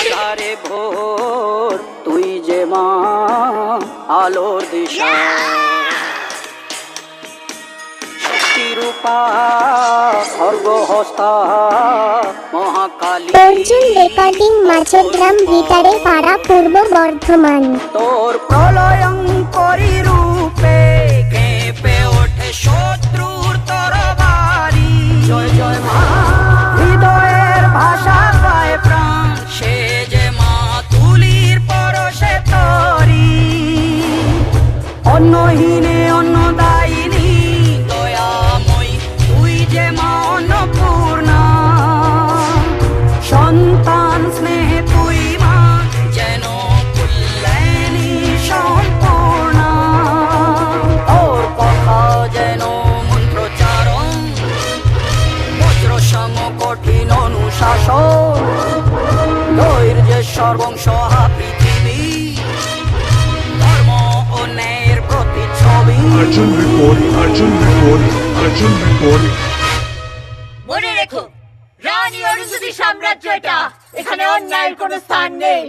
আধারে ভোর তুই যে মা আলোর দিশা। শক্তিরূপা খর্গ হস্তা মহাকালী। অর্জুন রেকর্ডিং মাঝগ্রাম ভিটারে পাড়া পূর্ব বর্ধমান। তোর সর্বংসহা পৃথিবী। ধর্ম ও ন্যায়ের প্রতিচ্ছবি। Arjun recording, Arjun recording, Arjun recording. মনে রেখো রানী অরুন্ধতি সাম্রাজ্য এটা। এখানে অন্যায়ের কোনো স্থান নেই।